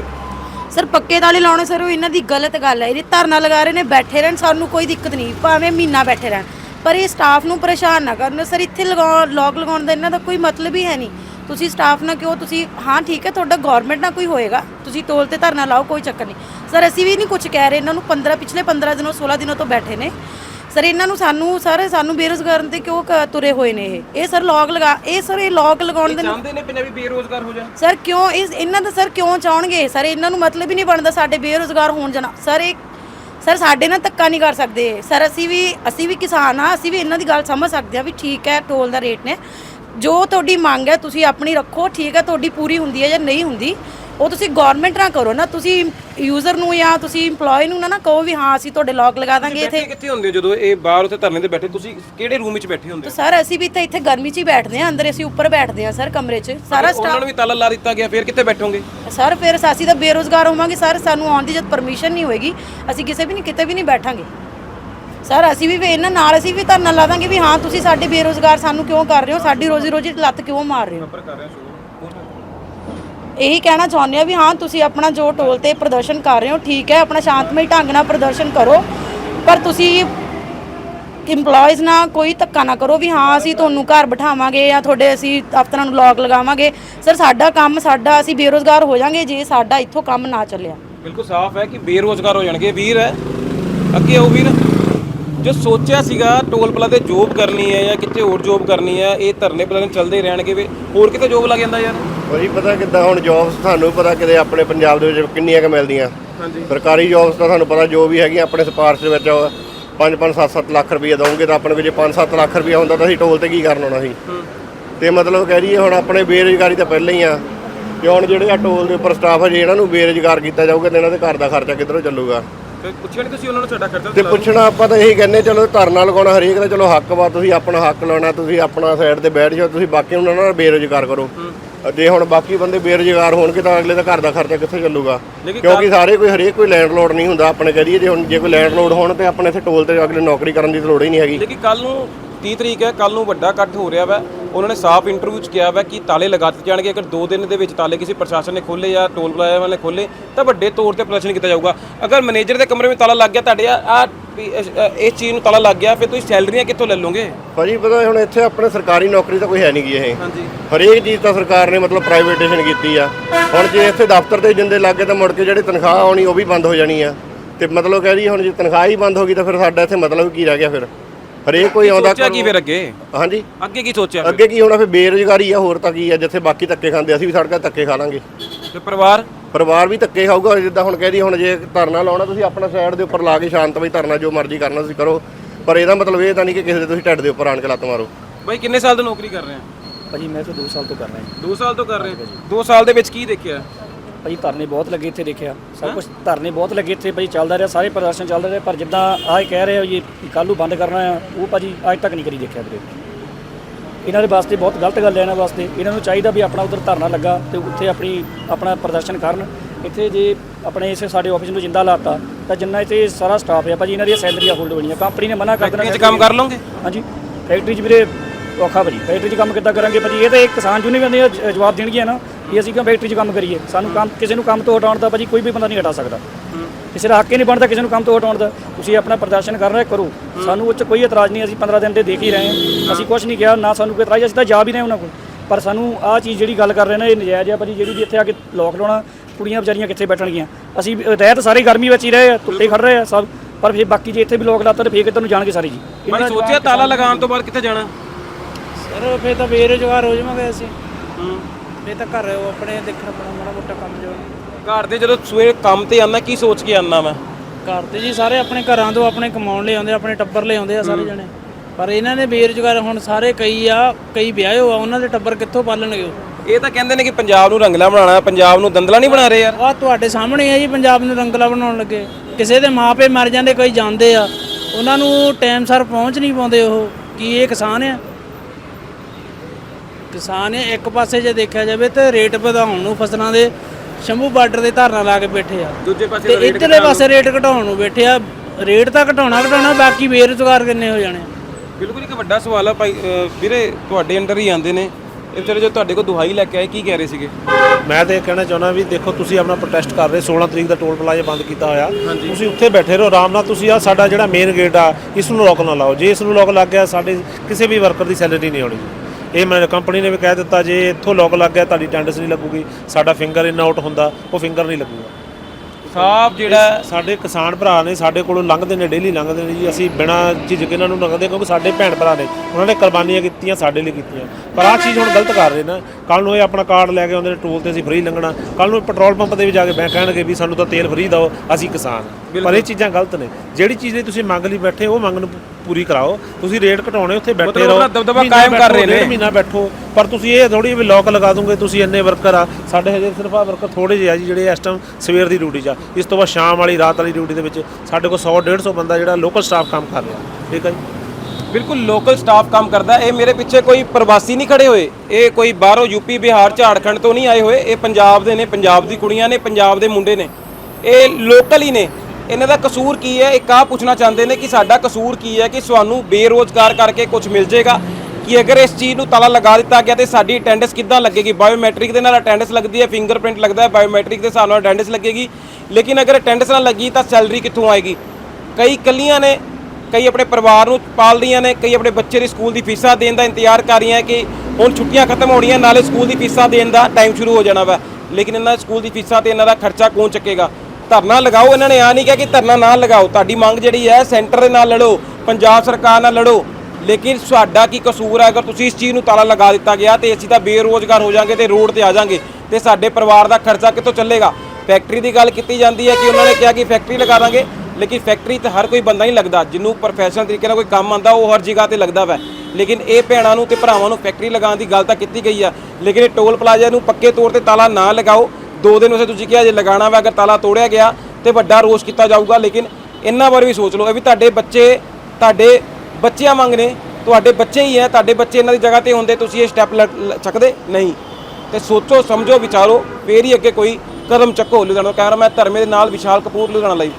ਸਰ, ਪੱਕੇ ਤਾਲੇ ਲਾਉਣੇ ਸਰ, ਉਹ ਇਹਨਾਂ ਦੀ ਗਲਤ ਗੱਲ ਹੈ। ਇਹ ਧਰਨਾ ਲਗਾ ਰਹੇ ਨੇ, ਬੈਠੇ ਰਹਿਣ, ਸਾਨੂੰ ਕੋਈ ਦਿੱਕਤ ਨਹੀਂ। ਭਾਵੇਂ ਮਹੀਨਾ ਬੈਠੇ ਰਹਿਣ। ਪਰ ਇਹ ਸਟਾਫ ਨੂੰ ਪਰੇਸ਼ਾਨ ਨਾ ਕਰਨ। ਸਰ, ਇੱਥੇ ਲਗਾ ਲੋਕ ਲਗਾਉਣ ਦਾ ਇਹਨਾਂ ਦਾ ਕੋਈ ਮਤਲਬ ਹੀ ਹੈ ਨਹੀਂ। ਤੁਸੀਂ ਸਟਾਫ ਨਾਲ ਕਿਉਂ, ਤੁਸੀਂ, ਹਾਂ, ਠੀਕ ਹੈ, ਤੁਹਾਡਾ ਗਵਰਨਮੈਂਟ ਨਾਲ ਕੋਈ ਹੋਏਗਾ। ਤੁਸੀਂ ਟੋਲ ਤੇ ਧਰਨਾ ਲਾਓ, ਕੋਈ ਚੱਕਰ ਨਹੀਂ। ਸਰ, ਅਸੀਂ ਵੀ ਨਹੀਂ ਕੁਝ ਕਹਿ ਰਹੇ। ਇਹਨਾਂ ਨੂੰ 15 ਪਿਛਲੇ 15 ਦਿਨੋਂ 16 ਦਿਨੋਂ ਤੋਂ ਬੈਠੇ ਨੇ। ਸਰ ਇਹਨਾਂ ਨੂੰ ਸਾਨੂੰ ਸਾਰੇ ਸਾਨੂੰ ਬੇਰੁਜ਼ਗਾਰ ਤੇ ਕਿਉਂ ਕ- ਤੁਰੇ ਹੋਏ ਨੇ ਇਹ? ਇਹ ਸਰ ਲੋਕ ਲਗਾ ਇਹ ਸਰ ਇਹ ਲੋਕ ਲਗਾਉਣ ਦੇ ਚਾਹੁੰਦੇ ਨੇ ਪੰਜਾਬੀ ਬੇਰੋਜ਼ਗਾਰ ਹੋ ਜਾਣ? ਸਰ ਕਿਉਂ ਇਸ ਇਹਨਾਂ ਦਾ ਸਰ ਕਿਉਂ ਚਾਹਣਗੇ? ਸਰ ਇਹਨਾਂ ਨੂੰ ਮਤਲਬ ਹੀ ਨਹੀਂ ਬਣਦਾ ਸਾਡੇ ਬੇਰੁਜ਼ਗਾਰ ਹੋਣ ਜਾਣਾ। ਸਰ ਇਹ ਸਰ ਸਾਡੇ ਨਾਲ ਧੱਕਾ ਨਹੀਂ ਕਰ ਸਕਦੇ। ਇਹ। ਸਰ ਅਸੀਂ ਵੀ ਅਸੀਂ ਵੀ ਕਿਸਾਨ ਆ ਅਸੀਂ ਵੀ ਇਹਨਾਂ ਦੀ ਗੱਲ ਸਮਝ ਸਕਦੇ ਆ ਵੀ ਠੀਕ ਹੈ ਟੋਲ ਦਾ ਰੇਟ ਨੇ। ਜੋ ਤੁਹਾਡੀ ਮੰਗ ਹੈ ਤੁਸੀਂ ਆਪਣੀ ਰੱਖੋ ਠੀਕ ਹੈ ਤੁਹਾਡੀ ਪੂਰੀ ਹੁੰਦੀ ਹੈ ਜਾਂ ਨਹੀਂ ਹੁੰਦੀ। ਉਹ ਤੁਸੀਂ ਗਵਰਨਮੈਂਟ ਨਾਲ ਕਰੋ ਨਾ ਤੁਸੀਂ ਯੂਜ਼ਰ ਨੂੰ ਜਾਂ ਤੁਸੀਂ EMPLOYE ਨੂੰ ਨਾ ਨਾ ਕਹੋ ਵੀ ਹਾਂ ਅਸੀਂ ਤੁਹਾਡੇ ਲੋਕ ਲਗਾ ਦਾਂਗੇ ਇੱਥੇ। ਕਿੱਥੇ ਹੁੰਦੇ ਹੋ ਜਦੋਂ ਇਹ ਬਾਹਰ ਉੱਥੇ ਧਰਨੇ ਤੇ ਬੈਠੇ ਤੁਸੀਂ ਕਿਹੜੇ ਰੂਮ ਵਿੱਚ ਬੈਠੇ ਹੁੰਦੇ ਤਾਂ ਹੋ? ਸਰ ਅਸੀਂ ਵੀ ਤਾਂ ਇੱਥੇ ਗਰਮੀ 'ਚ ਹੀ ਬੈਠਦੇ ਆ ਅੰਦਰ ਅਸੀਂ ਉੱਪਰ ਬੈਠਦੇ ਆ ਸਰ ਕਮਰੇ 'ਚ। ਸਾਰਾ ਉਹਨਾਂ ਨੂੰ ਵੀ ਤਾਲਾ ਲਾ ਦਿੱਤਾ ਗਿਆ ਫਿਰ ਕਿੱਥੇ ਬੈਠੋਗੇ? ਸਰ ਫਿਰ ਅਸੀਂ ਤਾਂ ਬੇਰੋਜ਼ਗਾਰ ਹੋਵਾਂਗੇ ਸਰ ਸਾਨੂੰ ਆਉਣ ਦੀ ਜਦ ਪਰਮਿਸ਼ਨ ਨਹੀਂ ਹੋਏਗੀ। ਅਸੀਂ ਕਿਸੇ ਵੀ ਨਹੀਂ ਕਿਤੇ ਵੀ ਨਹੀਂ ਬੈਠਾਂਗੇ। ਸਰ ਅਸੀਂ ਵੀ ਇਹਨਾਂ ਨਾਲ ਅਸੀਂ ਵੀ ਧਰਨਾ ਲਾ ਦਾਂਗੇ ਵੀ ਹਾਂ ਤੁਸੀਂ ਸਾਡੇ ਬੇਰੋਜ਼ਗਾਰ ਸਾਨੂੰ ਕਿਉਂ ਕਰ ਰਹੇ ਹੋ? ਸਾਡੀ ਰੋਜ਼ੀ ਰੋਜੀ ਲੱਤ ਕਿਉਂ ਮਾਰ ਰਹੇ ਹੋ? ਪਰ ਕਰ ਰਿਹਾ ਸ਼ੋਰ ਇਹੀ ਕਹਿਣਾ ਚਾਹੁੰਦੇ ਆ ਵੀ ਹਾਂ, ਤੁਸੀਂ ਆਪਣਾ ਜੋ ਟੋਲ ਤੇ ਪ੍ਰਦਰਸ਼ਨ ਕਰ ਰਹੇ ਹੋ, ਠੀਕ ਹੈ, ਆਪਣਾ ਸ਼ਾਂਤਮਈ ਢੰਗ ਨਾਲ ਪ੍ਰਦਰਸ਼ਨ ਕਰੋ, ਪਰ ਤੁਸੀਂ EMPLOYEES ਨਾਲ ਕੋਈ ਧੱਕਾ ਨਾ ਕਰੋ ਵੀ ਹਾਂ, ਅਸੀਂ ਤੁਹਾਨੂੰ ਘਰ ਬਿਠਾਵਾਂਗੇ ਜਾਂ ਤੁਹਾਡੇ ਅਸੀਂ ਦਫ਼ਤਰਾਂ ਨੂੰ ਲੋਕ ਲਗਾਵਾਂਗੇ। ਸਰ ਸਾਡਾ ਕੰਮ, ਸਾਡਾ ਅਸੀਂ ਬੇਰੋਜ਼ਗਾਰ ਹੋ ਜਾਾਂਗੇ ਜੇ ਸਾਡਾ ਇੱਥੋਂ ਕੰਮ ਨਾ ਚੱਲਿਆ। ਬਿਲਕੁਲ ਸਾਫ਼ ਹੈ ਕਿ ਬੇਰੋਜ਼ਗਾਰ ਹੋ ਜਾਣਗੇ। ਵੀਰ ਹੈ, ਅੱਗੇ ਉਹ ਵੀਰ। ਜੋ ਸੋਚਿਆ ਸੀਗਾ ਟੋਲ ਪਲਾ ਤੇ ਜੋਬ ਕਰਨੀ ਹੈ ਜਾਂ ਕਿਤੇ ਹੋਰ ਜੋਬ ਕਰਨੀ ਹੈ, ਇਹ ਧਰਨੇ ਪਲਾਨੇ ਚੱਲਦੇ ਰਹਿਣਗੇ ਵੀ, ਹੋਰ ਕਿਤੇ ਜੋਬ ਲੱਗ ਜਾਂਦਾ ਯਾਰ। ਭਾਜੀ ਪਤਾ ਕਿੱਦਾਂ ਹੁਣ ਜੌਬਸ ਤੁਹਾਨੂੰ ਪਤਾ ਕਿਤੇ ਆਪਣੇ ਪੰਜਾਬ ਦੇ ਵਿੱਚ ਕਿੰਨੀਆਂ ਕੁ ਮਿਲਦੀਆਂ। ਹਾਂਜੀ। ਸਰਕਾਰੀ ਜੌਬਸ ਤਾਂ ਤੁਹਾਨੂੰ ਪਤਾ ਜੋ ਵੀ ਹੈਗੀਆਂ ਆਪਣੇ ਸਿਫਾਰਸ਼ ਦੇ ਵਿੱਚ 5-5 7-7 ਲੱਖ ਰੁਪਏ ਦਵਾਂਗੇ ਤਾਂ ਆਪਣੇ ਕੋਲ ਜੇ 5-7 ਲੱਖ ਰੁਪਏ ਹੁੰਦਾ ਤਾਂ ਅਸੀਂ ਟੋਲ ਤੇ ਕੀ ਕਰਨ ਆਉਣਾ ਸੀ? ਤੇ ਮਤਲਬ ਕਹਿ ਰਹੀਏ ਹੁਣ ਆਪਣੇ ਬੇਰੁਜ਼ਗਾਰੀ ਤਾਂ ਪਹਿਲਾਂ ਹੀ ਆ। ਤੇ ਹੁਣ ਜਿਹੜੇ ਆ ਟੋਲ ਦੇ ਉੱਪਰ ਸਟਾਫ ਹੈ ਜੇ ਇਹਨਾਂ ਨੂੰ ਬੇਰੁਜ਼ਗਾਰ ਕੀਤਾ ਜਾਊਗਾ ਤੇ ਇਹਨਾਂ ਦੇ ਘਰ ਦਾ ਖਰਚਾ ਕਿੱਧਰੋਂ ਚੱਲੂਗਾ? ਫਿਰ ਪੁੱਛਿਆ ਨਹੀਂ ਤੁਸੀਂ ਉਹਨਾਂ ਨੂੰ ਸਾਡਾ ਖਰਚਾ ਤੇ ਪੁੱਛਣਾ ਆਪਾਂ ਤਾਂ ਇਹੀ ਕਹਿੰਦੇ ਚਲੋ ਧਰਨਾ ਲਗਾਉਣਾ ਹਰੇਕ ਦਾ ਚਲੋ ਹੱਕ ਵਾ ਤੁਸੀਂ ਆਪਣਾ ਹੱਕ ਲਾਉਣਾ ਤੁਸੀਂ ਆਪਣਾ ਸਾਈਡ ਤੇ ਬੈਠ ਜਾਓ ਤੁਸੀਂ ਬਾਕੀ ਨੂੰ ਨਾ ਬੇਰੁਜ਼ਗਾਰ ਕਰੋ। ਜੇ ਹੁਣ ਬਾਕੀ ਬੰਦੇ ਬੇਰੁਜ਼ਗਾਰ ਹੋਣਗੇ ਤਾਂ ਅਗਲੇ ਦਾ ਘਰ ਦਾ ਖਰਚਾ ਕਿੱਥੋਂ ਚੱਲੂਗਾ? ਕਿਉਂਕਿ ਸਾਰੇ ਕੋਈ ਹਰੇਕ ਕੋਈ ਲੈਂਡਲੋਡ ਨਹੀਂ ਹੁੰਦਾ ਆਪਣੇ ਕਹਦੀਏ ਜੇ ਹੁਣ ਜੇ ਕੋਈ ਲੈਂਡਲੋਡ ਹੋਣ ਤੇ ਆਪਣੇ ਇੱਥੇ ਟੋਲ ਤੇ ਅਗਲੇ ਨੌਕਰੀ ਕਰਨ ਦੀ ਲੋੜ ਹੀ ਨਹੀਂ ਹੈਗੀ। ਲੇਕਿਨ ਕੱਲ ਨੂੰ 30 ਤਰੀਕ ਹੈ ਕੱਲ ਨੂੰ ਵੱਡਾ ਇਕੱਠ ਹੋ ਰਿਹਾ ਵਾ। ਉਹਨਾਂ ਨੇ ਸਾਫ਼ ਇੰਟਰਵਿਊ 'ਚ ਕਿਹਾ ਵਾ ਕਿ ਤਾਲੇ ਲਗਾ ਦਿੱਤੇ ਜਾਣਗੇ। ਅਗਰ 2 ਦਿਨ ਦੇ ਵਿੱਚ ਤਾਲੇ ਕਿਸੇ ਪ੍ਰਸ਼ਾਸਨ ਨੇ ਖੋਲੇ ਜਾਂ ਟੋਲ ਪਲਾਜ਼ਾ ਵਾਲੇ ਖੋਲੇ ਤਾਂ ਵੱਡੇ ਤੌਰ ਤੇ ਪ੍ਰਦਰਸ਼ਨ ਕੀਤਾ ਜਾਊਗਾ। ਅਗਰ ਮੈਨੇਜਰ ਦੇ ਕਮਰੇ ਵਿੱਚ ਤਾਲਾ ਲੱਗ ਗਿਆ ਤੁਹਾਡੇ ਆ ਇਸ ਚੀਜ਼ ਨੂੰ ਤਾਲਾ ਲੱਗ ਗਿਆ ਫਿਰ ਤੁਸੀਂ ਸੈਲਰੀਆਂ ਕਿੱਥੋਂ ਲੈ ਲਓਗੇ? ਭਾਜੀ ਪਤਾ ਹੁਣ ਇੱਥੇ ਆਪਣੇ ਸਰਕਾਰੀ ਨੌਕਰੀ ਤਾਂ ਕੋਈ ਹੈ ਨਹੀਂਗੀ ਇਹ। ਹਾਂਜੀ। ਹਰੇਕ ਚੀਜ਼ ਤਾਂ ਸਰਕਾਰ ਨੇ ਮਤਲਬ ਪ੍ਰਾਈਵੇਟੇਸ਼ਨ ਕੀਤੀ ਆ। ਹੁਣ ਜੇ ਇੱਥੇ ਦਫ਼ਤਰ ਤੇ ਜਿੰਦੇ ਲੱਗੇ ਤਾਂ ਮੁੜ ਕੇ ਜਿਹੜੀ ਤਨਖਾਹ ਆਉਣੀ ਉਹ ਵੀ ਬੰਦ ਹੋ ਜਾਣੀ ਆ। ਤੇ ਮਤਲਬ ਕਹਿ ਰਹੀ ਹੁਣ ਜੇ ਤਨਖਾਹ ਹੀ ਬੰਦ ਹੋ ਗਈ ਤਾਂ ਫਿਰ ਸਾਡਾ ਇੱਥੇ ਮਤਲਬ ਕੀ ਰਹਿ ਗਿਆ ਫਿਰ? ਹਰੇਕ ਕੋਈ ਆਉਂਦਾ ਸੋਚਿਆ ਕੀ ਫਿਰ ਅੱਗੇ? ਹਾਂਜੀ। ਅੱਗੇ ਕੀ ਸੋਚਿਆ? ਅੱਗੇ ਕੀ ਹੋਣਾ ਫਿਰ? ਬੇਰੁਜ਼ਗਾਰੀ ਆ ਹੋਰ ਤਾਂ ਕੀ ਆ? ਜਿੱਥੇ ਬਾਕੀ ਧੱਕੇ ਖਾਂਦੇ ਅਸੀਂ ਵੀ ਸੜਕਾਂ ਧੱਕੇ ਖਾ ਲਾਂਗੇ। ਤੇ ਪਰਿਵਾਰ? ਪਰਿਵਾਰ ਵੀ ਧੱਕੇ ਖਾਊਗਾ ਜਿੱਦਾਂ ਹੁਣ ਕਹਿ ਹੁਣ ਜੇ ਧਰਨਾ ਲਾਉਣਾ ਤੁਸੀਂ ਆਪਣਾ ਸਾਈਡ ਦੇ ਉੱਪਰ ਲਾ ਕੇ ਸ਼ਾਂਤਮਈ ਧਰਨਾ ਜੋ ਮਰਜ਼ੀ ਕਰਨਾ ਤੁਸੀਂ ਕਰੋ। ਪਰ ਇਹਦਾ ਮਤਲਬ ਇਹ ਤਾਂ ਨਹੀਂ ਕਿ ਕਿਸੇ ਦੇ ਤੁਸੀਂ ਢੱਡ ਦੇ ਉੱਪਰ ਆਣ ਕੇ ਲੱਤ ਮਾਰੋ। ਬਾਈ ਕਿੰਨੇ ਸਾਲ ਤੋਂ ਨੌਕਰੀ ਕਰ ਰਹੇ ਆ? ਭਾਜੀ ਮੈਂ ਤਾਂ 2 ਸਾਲ ਤੋਂ ਕਰ ਰਿਹਾ ਜੀ। 2 ਸਾਲ ਤੋਂ ਕਰ ਰਹੇ 2 ਸਾਲ ਦੇ ਵਿੱਚ ਕੀ ਦੇਖਿਆ? ਭਾਜੀ ਧਰਨੇ ਬਹੁਤ ਲੱਗੇ ਇੱਥੇ ਦੇਖਿਆ। ਸਭ ਕੁਝ ਧਰਨੇ ਬਹੁਤ ਲੱਗੇ ਇੱਥੇ ਭਾਜੀ ਚੱਲਦਾ ਰਿਹਾ ਸਾਰੇ ਪ੍ਰਦਰਸ਼ਨ ਚੱਲਦੇ ਰਹੇ ਪਰ ਜਿੱਦਾਂ ਆਹ ਕਹਿ ਰਹੇ ਹੋ ਜੀ ਕੱਲ੍ਹ ਨੂੰ ਬੰਦ ਕਰਨਾ ਆ ਉਹ ਭਾਜੀ ਅੱਜ ਤੱਕ ਨਹੀਂ ਕਰੀ ਦੇਖਿਆ ਵੀਰੇ। ਇਹਨਾਂ ਦੇ ਵਾਸਤੇ ਬਹੁਤ ਗਲਤ ਗੱਲ ਹੈ ਇਹਨਾਂ ਵਾਸਤੇ। ਇਹਨਾਂ ਨੂੰ ਚਾਹੀਦਾ ਵੀ ਆਪਣਾ ਉਧਰ ਧਰਨਾ ਲੱਗਾ ਤੇ ਉੱਥੇ ਆਪਣੀ ਆਪਣਾ ਪ੍ਰਦਰਸ਼ਨ ਕਰਨ। ਇੱਥੇ ਜੇ ਆਪਣੇ ਇਸੇ ਸਾਡੇ ਆਫਿਸ ਨੂੰ ਜਿੰਦਾ ਲਾਤਾ ਤਾਂ ਜਿੰਨਾ ਇੱਥੇ ਸਾਰਾ ਸਟਾਫ ਹੈ ਭਾਜੀ ਇਹਨਾਂ ਦੀਆਂ ਸੈਲਰੀਆਂ ਹੋਲਡ ਹੋਣੀਆਂ। ਕੰਪਨੀ ਨੇ ਮਨਾ ਕਰ ਦੇਣਾ ਫੈਕਟਰੀ 'ਚ ਕੰਮ ਕਰ ਲਓਗੇ? ਹਾਂਜੀ। ਫੈਕਟਰੀ 'ਚ ਵੀਰੇ ਔਖਾ ਭਾਜੀ। ਫੈਕਟਰੀ 'ਚ ਕੰਮ ਕਿੱਦਾਂ ਕਰਾਂਗੇ ਭਾਜੀ? ਇਹ ਤਾਂ ਇੱਕ ਕਿਸਾਨ ਯੂਨੀਅਨ ਦੇ ਜ- ਜਵਾਬ ਦੇਣਗੇ ਨਾ। ਵੀ ਅਸੀਂ ਕਿਉਂ ਫੈਕਟਰੀ 'ਚ ਕੰਮ ਕਰੀਏ? ਸਾਨੂੰ ਕੰਮ ਕਿਸੇ ਨੂੰ ਕੰਮ ਤੋਂ ਹਟਾਉਣ ਦਾ ਭਾਜੀ ਕੋਈ ਵੀ ਬੰਦਾ ਨਹੀਂ ਹਟਾ ਸਕਦਾ। ਕਿਸੇ ਦਾ ਹੱਕ ਹੀ ਨਹੀਂ ਬਣਦਾ ਕਿਸੇ ਨੂੰ ਕੰਮ ਤੋਂ ਹਟਾਉਣ ਦਾ। ਤੁਸੀਂ ਆਪਣਾ ਪ੍ਰਦਰਸ਼ਨ ਕਰ ਰਹੇ ਕਰੋ। ਸਾਨੂੰ ਉਹ 'ਚ ਕੋਈ ਇਤਰਾਜ਼ ਨਹੀਂ ਅਸੀਂ 15 ਦਿਨ ਦੇ ਦੇਖ ਹੀ ਰਹੇ ਹਾਂ। ਅਸੀਂ ਕੁਝ ਨਹੀਂ ਕਿਹਾ ਨਾ ਸਾਨੂੰ ਕੋਈ ਇਤਰਾਜ਼ ਅਸੀਂ ਤਾਂ ਜਾ ਵੀ ਰਹੇ ਉਹਨਾਂ ਕੋਲ। ਪਰ ਸਾਨੂੰ ਆਹ ਚੀਜ਼ ਜਿਹੜੀ ਗੱਲ ਕਰ ਰਹੇ ਨੇ ਇਹ ਨਜਾਇਜ਼ ਆ ਭਾਜੀ। ਜਿਹੜੀ ਵੀ ਇੱਥੇ ਆ ਕੇ ਲੋਕ ਲਾਉਣਾ ਕੁੜੀਆਂ ਵਿਚਾਰੀਆਂ ਕਿੱਥੇ ਬੈਠਣਗੀਆਂ? ਅਸੀਂ ਵੀ ਰਹਿਤ ਸਾਰੇ ਗਰਮੀ ਵਿੱਚ ਹੀ ਰਹੇ ਆ ਧੁੱਪੇ ਖੜ ਰਹੇ ਆ ਸਭ। ਪਰ ਫਿਰ ਬਾਕੀ ਜੇ ਇੱਥੇ ਵੀ ਲੋਕ ਲਾਤਾ ਤੇ ਫੇਰ ਕਿੱਧਰ ਨੂੰ ਜਾਣਗੇ ਸਾਰੇ ਜੀ? ਮੈਂ ਸੋਚਿਆ ਤਾਲਾ ਲਗਾਉਣ ਤੋਂ ਬਾਅਦ ਕਿੱਥੇ ਜਾਣਾ? ਸਰ ਫੇਰ ਤਾਂ ਬੇਰੁਜ਼ਗਾਰ ਹੋ ਜਾਵਾਂਗੇ ਅਸੀਂ। ਫੇਰ ਤਾਂ ਘਰ ਉਹ ਆਪਣੇ ਦੇਖਣਾ ਪੈਣਾ ਮਾੜਾ ਮੋਟਾ ਕੰਮ ਜੋ। ਘਰ ਦੇ ਜਦੋਂ ਸਵੇਰੇ ਕੰਮ ਤੇ ਆਉਂਦਾ ਕੀ ਸੋਚ ਕੇ ਆਉਂਦਾ ਮੈਂ ਘਰ ਤੇ ਜੀ ਸਾਰੇ ਆਪਣੇ ਘਰਾਂ ਤੋਂ ਆਪਣੇ ਕਮਾਉਣ ਲਈ ਆਉਂਦੇ ਆਪਣੇ ਟੱਬਰ ਲਈ ਆਉਂਦੇ ਆ ਸਾਰੇ ਜਣੇ। ਪਰ ਇਹਨਾਂ ਨੇ ਬੇਰੁਜ਼ਗਾਰ ਹੁਣ ਸਾਰੇ ਕਈ ਆ ਕਈ ਵਿਆਹੇ ਹੋ ਆ ਉਹਨਾਂ ਦੇ ਟੱਬਰ ਕਿੱਥੋਂ ਪਾਲਣਗੇ ਉਹ? ਇਹ ਤਾਂ ਕਹਿੰਦੇ ਨੇ ਕਿ ਪੰਜਾਬ ਨੂੰ ਰੰਗਲਾ ਬਣਾਉਣਾ ਪੰਜਾਬ ਨੂੰ ਦੰਦਲਾ ਨਹੀਂ ਬਣਾ ਰਹੇ ਯਾਰ। ਆ ਤੁਹਾਡੇ ਸਾਹਮਣੇ ਆ ਜੀ ਪੰਜਾਬ ਨੂੰ ਰੰਗਲਾ ਬਣਾਉਣ ਲੱਗੇ। ਕਿਸੇ ਦੇ ਮਾਪੇ ਮਰ ਜਾਂਦੇ ਕੋਈ ਜਾਂਦੇ ਆ। ਉਹਨਾਂ ਨੂੰ ਟਾਈਮ ਸਰ ਪਹੁੰਚ ਨਹੀਂ ਪਾਉਂਦੇ ਉਹ ਕੀ ਇਹ ਕਿਸਾਨ ਆ। ਕਿਸਾਨ ਇਹ ਇੱਕ ਪਾਸੇ ਜੇ ਦੇਖਿਆ ਜਾਵੇ ਤੇ ਰੇਟ ਵਧਾਉਣ ਨੂੰ ਫਸਲਾਂ ਦੇ ਸ਼ੰਭੂ ਬਾਰਡਰ ਦੇ ਧਰਨਾ ਲਾ ਕੇ ਬੈਠੇ ਆ। ਦੂਜੇ ਪਾਸੇ ਤੇ ਇੱਧਰਲੇ ਪਾਸੇ ਰੇਟ ਘਟਾਉਣ ਨੂੰ ਬੈਠੇ ਆ। ਰੇਟ ਤਾਂ ਘਟਾਉਣਾ ਘਟਾਉਣਾ ਬਾਕੀ ਬੇਰੁਜ਼ਗਾਰ ਕਿੰਨੇ ਹੋ ਜਾਣੇ ਬਿਲਕੁਲ ਇੱਕ ਵੱਡਾ ਸਵਾਲ ਆ ਭਾਈ ਵੀਰੇ ਤੁਹਾਡੇ ਅੰਡਰ ਹੀ ਆਉਂਦੇ ਨੇ। ਇਹ ਵਿਚਾਰੇ ਜੋ ਤੁਹਾਡੇ ਕੋਲ ਦੁਹਾਈ ਲੈ ਕੇ ਆਏ ਕੀ ਕਹਿ ਰਹੇ ਸੀਗੇ? ਮੈਂ ਤਾਂ ਇਹ ਕਹਿਣਾ ਚਾਹੁੰਦਾ ਵੀ ਦੇਖੋ ਤੁਸੀਂ ਆਪਣਾ ਪ੍ਰੋਟੈਸਟ ਕਰ ਰਹੇ 16 ਤਰੀਕ ਦਾ ਟੋਲ ਪਲਾਜ਼ਾ ਬੰਦ ਕੀਤਾ ਹੋਇਆ। ਤੁਸੀਂ ਉੱਥੇ ਬੈਠੇ ਰਹੋ ਆਰਾਮ ਨਾਲ ਤੁਸੀਂ ਆ ਸਾਡਾ ਜਿਹੜਾ ਮੇਨ ਗੇਟ ਆ ਇਸ ਨੂੰ ਲੋਕ ਨਾ ਲਾਓ। ਜੇ ਇਸ ਨੂੰ ਲੋਕ ਲੱਗ ਗਿਆ ਸਾਡੇ ਕਿਸੇ ਵੀ ਵਰਕਰ ਦੀ ਸੈਲਰੀ ਨਹੀਂ ਆਉਣੀ ਇਹ ਮੈਂ ਕੰਪਨੀ ਨੇ ਵੀ ਕਹਿ ਦਿੱਤਾ ਜੇ ਇੱਥੋਂ ਲੋਕ ਲੱਗ ਗਿਆ ਤੁਹਾਡੀ ਅਟੈਂਡੈਂਸ ਨਹੀਂ ਲੱਗੂਗੀ। ਸਾਡਾ ਫਿੰਗਰ ਇਨ ਆਊਟ ਹੁੰਦਾ ਉਹ ਫਿੰਗਰ ਨਹੀਂ ਲੱਗੂਗਾ। ਸਾਫ਼ ਜਿਹੜਾ ਸਾਡੇ ਕਿਸਾਨ ਭਰਾ ਨੇ ਸਾਡੇ ਕੋਲੋਂ ਲੰਘਦੇ ਨੇ ਡੇਲੀ ਲੰਘਦੇ ਨੇ ਜੀ। ਅਸੀਂ ਬਿਨਾਂ ਝਿਜਕ ਇਹਨਾਂ ਨੂੰ ਲੰਘਦੇ ਕਿਉਂਕਿ ਸਾਡੇ ਭੈਣ ਭਰਾ ਨੇ ਉਹਨਾਂ ਨੇ ਕੁਰਬਾਨੀਆਂ ਕੀਤੀਆਂ ਸਾਡੇ ਲਈ ਕੀਤੀਆਂ। ਪਰ ਆਹ ਚੀਜ਼ ਹੁਣ ਗਲਤ ਕਰ ਰਹੇ ਨੇ। ਕੱਲ ਨੂੰ ਇਹ ਆਪਣਾ ਕਾਰਡ ਲੈ ਕੇ ਆਉਂਦੇ ਨੇ ਟੋਲ ਤੇ ਅਸੀਂ ਫ੍ਰੀ ਲੰਘਣਾ। ਕੱਲ ਨੂੰ ਪੈਟਰੋਲ ਪੰਪ ਤੇ ਵੀ ਜਾ ਕੇ ਬੈਂ ਕਹਿਣਗੇ ਵੀ ਸਾਨੂੰ ਤਾਂ ਤੇਲ ਫ੍ਰੀ ਦਿਓ ਅਸੀਂ ਕਿਸਾਨ ਹਾਂ। ਪਰ ਇਹ ਚੀਜ਼ਾਂ ਗਲਤ ਨੇ। ਜਿਹੜੀ ਚੀਜ਼ ਲਈ ਤੁਸੀਂ ਮੰਗ ਲਈ ਬੈਠੇ ਉਹ ਮੰਗ ਨੂੰ ਪੂਰੀ ਕਰਾਓ। ਤੁਸੀਂ ਰੇਟ ਘਟਾਉਣੇ ਉੱਥੇ ਬੈਠੇ ਮਤਲਬ ਰਹੋ। ਆਪਣਾ ਦਬਦਬਾ ਕਾਇਮ ਕਰ ਰਹੇ ਨੇ। ਮਹੀਨਾ ਬੈਠੋ। ਪਰ ਤੁਸੀਂ ਇਹ ਥੋੜੀ ਵੀ ਲੋਕ ਲਗਾ ਦੋਗੇ ਤੁਸੀਂ ਇੰਨੇ ਵਰਕਰ ਆ। ਸਾਡੇ ਹਜੇ ਸਿਰਫ ਆ ਵਰਕਰ ਥੋੜੇ ਜਿਹੇ ਜੀ ਜਿਹੜੇ ਇਸ ਟਾਈਮ ਸਵੇਰ ਦੀ ਡਿਊਟੀ 'ਚ ਆ। ਇਸ ਤੋਂ ਬਾਅਦ ਸ਼ਾਮ ਵਾਲੀ ਰਾਤ ਵਾਲੀ ਡਿਊਟੀ ਦੇ ਵਿੱਚ ਸਾਡੇ ਕੋਲ 100 150 ਬੰਦਾ ਜਿਹੜਾ ਲੋਕਲ ਸਟਾਫ ਕੰਮ ਕਰ ਰਿਹਾ। ਠੀਕ ਹੈ ਜੀ? ਬਿਲਕੁਲ ਲੋਕਲ ਸਟਾਫ ਕੰਮ ਕਰਦਾ। ਇਹ ਮੇਰੇ ਪਿੱਛੇ ਕੋਈ ਪ੍ਰਵਾਸੀ ਨਹੀਂ ਖੜੇ ਹੋਏ। ਇਹ ਕੋਈ ਬਾਹਰੋਂ ਯੂਪੀ ਬਿਹਾਰ ਝਾੜਖੰਡ ਤੋਂ ਨਹੀਂ ਆਏ ਹੋਏ। ਇਹ ਪੰਜਾਬ ਦੇ ਨੇ ਪੰਜਾਬ ਦੀ ਕੁੜੀਆਂ ਨੇ ਪੰਜਾਬ ਦੇ ਮੁੰਡੇ ਨੇ। ਇਹ ਲੋਕਲ ਹੀ ਨੇ। ਇਹਨਾਂ ਦਾ ਕਸੂਰ ਕੀ ਹੈ? ਇੱਕ ਆਹ ਪੁੱਛਣਾ ਚਾਹੁੰਦੇ ਨੇ ਕਿ ਸਾਡਾ ਕਸੂਰ ਕੀ ਹੈ ਕਿ ਸਾਨੂੰ ਬੇਰੋਜ਼ਗਾਰ ਕਰਕੇ ਕੁਝ ਮਿਲ ਜਾਏਗਾ? ਕਿ ਅਗਰ ਇਸ ਚੀਜ਼ ਨੂੰ ਤਾਲਾ ਲਗਾ ਦਿੱਤਾ ਗਿਆ ਤੇ ਸਾਡੀ ਅਟੈਂਡੈਂਸ ਕਿੱਦਾਂ ਲੱਗੇਗੀ? ਬਾਇਓਮੈਟ੍ਰਿਕ ਦੇ ਨਾਲ ਅਟੈਂਡੈਂਸ ਲੱਗਦੀ ਹੈ ਫਿੰਗਰਪ੍ਰਿੰਟ ਲੱਗਦਾ ਹੈ ਬਾਇਓਮੈਟ੍ਰਿਕ ਦੇ ਹਿਸਾਬ ਨਾਲ ਅਟੈਂਡੈਂਸ ਲੱਗੇਗੀ। ਲੇਕਿਨ ਅਗਰ ਅਟੈਂਡੈਂਸ ਨਾ ਲੱਗੀ ਤਾਂ ਸੈਲਰੀ ਕਿੱਥੋਂ ਆਏਗੀ? ਕਈ ਕੱਲੀਆਂ ਨੇ, ਕਈ ਆਪਣੇ ਪਰਿਵਾਰ ਨੂੰ ਪਾਲ ਰਹੀਆਂ ਨੇ, ਕਈ ਆਪਣੇ ਬੱਚੇ ਦੀ ਸਕੂਲ ਦੀ ਫੀਸਾਂ ਦੇਣ ਦਾ ਇੰਤਜ਼ਾਰ ਕਰ ਰਹੀਆਂ ਕਿ ਹੁਣ ਛੁੱਟੀਆਂ ਖਤਮ ਹੋਣੀਆਂ, ਨਾਲੇ ਸਕੂਲ ਦੀ ਫੀਸਾਂ ਦੇਣ ਦਾ ਟਾਈਮ ਸ਼ੁਰੂ ਹੋ ਜਾਣਾ ਵਾ। ਲੇਕਿਨ ਇਹਨਾਂ ਸਕੂਲ ਦੀ ਫੀਸਾਂ ਤੇ ਇਹਨਾਂ ਦਾ ਖਰਚਾ ਕੌਣ ਚੱਕੇਗਾ? ਧਰਨਾ ਲਗਾਓ, ਇਹਨਾਂ ਨੇ ਆ ਨਹੀਂ ਕਿਹਾ ਕਿ ਧਰਨਾ ਨਾ ਲਗਾਓ। ਤੁਹਾਡੀ ਮੰਗ ਜਿਹੜੀ ਹੈ, ਸੈਂਟਰ ਦੇ ਨਾਲ ਲੜੋ, ਪੰਜਾਬ ਸਰਕਾਰ ਨਾਲ ਲੜੋ। ਲੇਕਿਨ ਸਾਡਾ ਕੀ ਕਸੂਰ ਹੈ, ਅਗਰ ਤੁਸੀਂ ਇਸ ਚੀਜ਼ ਨੂੰ ਤਾਲਾ ਲਗਾ ਦਿੱਤਾ ਗਿਆ ਤੇ ਅਸੀਂ ਤਾਂ ਬੇਰੋਜ਼ਗਾਰ ਹੋ ਜਾਾਂਗੇ ਤੇ ਰੋਡ ਤੇ ਆ ਜਾਾਂਗੇ ਤੇ ਸਾਡੇ ਪਰਿਵਾਰ ਦਾ ਖਰਚਾ ਕਿੱਥੋਂ ਚੱਲੇਗਾ? ਫੈਕਟਰੀ ਦੀ ਗੱਲ ਕੀਤੀ ਜਾਂਦੀ ਹੈ ਕਿ ਉਹਨਾਂ ਨੇ ਕਿਹਾ ਕਿ ਫੈਕਟਰੀ ਲਗਾ ਦਾਂਗੇ, ਲੇਕਿਨ ਫੈਕਟਰੀ ਤੇ ਹਰ ਕੋਈ ਬੰਦਾ ਨਹੀਂ ਲੱਗਦਾ। ਜਿਹਨੂੰ ਪ੍ਰੋਫੈਸ਼ਨਲ ਤਰੀਕੇ ਨਾਲ ਕੋਈ ਕੰਮ ਆਂਦਾ ਉਹ ਹਰ ਜਗ੍ਹਾ ਤੇ ਲੱਗਦਾ ਵੈ। ਲੇਕਿਨ ਇਹ ਭੈਣਾਂ ਨੂੰ ਤੇ ਭਰਾਵਾਂ ਨੂੰ ਫੈਕਟਰੀ ਲਗਾਉਣ ਦੀ ਗੱਲ ਤਾਂ ਕੀਤੀ ਗਈ ਆ। ਲੇਕਿਨ ਇਹ ਟੋਲ ਪਲਾਜ਼ਾ ਨੂੰ ਪੱਕੇ ਤੌਰ ਤੇ ਤਾਲਾ ਨਾ ਲਗਾਓ। ਦੋ ਦਿਨ ਉਸੇ ਤੁਸੀਂ ਕਿਹਾ ਜੇ ਲਗਾਉਣਾ ਵਾ, ਅਗਰ ਤਾਲਾ ਤੋੜਿਆ ਗਿਆ ਤੇ ਵੱਡਾ ਰੋਸ ਕੀਤਾ ਜਾਊਗਾ, ਲੇਕਿਨ ਇਹਨਾਂ ਬਾਰੇ ਵੀ ਸੋਚ ਲਓ, ਇਹ ਵੀ ਤੁਹਾਡੇ ਬੱਚੇ, ਤੁਹਾਡੇ ਬੱਚਿਆਂ ਵਾਂਗ ਨੇ, ਤੁਹਾਡੇ ਬੱਚੇ ਹੀ ਹੈ, ਤੁਹਾਡੇ ਬੱਚੇ ਇਹਨਾਂ ਦੀ ਜਗ੍ਹਾ ਤੇ ਹੁੰਦੇ, ਤੁਸੀਂ ਇਹ ਸਟੈਪ ਚੱਕਦੇ ਨਹੀਂ। ਤੇ ਸੋਚੋ, ਸਮਝੋ, ਵਿਚਾਰੋ, ਫੇਰ ਹੀ ਅੱਗੇ ਕੋਈ ਕਦਮ ਚੱਕੋ ਲੁਧਿਆਣਾ ਤੋਂ। ਕੈਮਰਾਮੈਨ ਧਰਮੇ ਦੇ ਨਾਲ ਵਿਸ਼ਾਲ ਕਪੂਰ, ਲੁਧਿਆਣਾ ਲਈ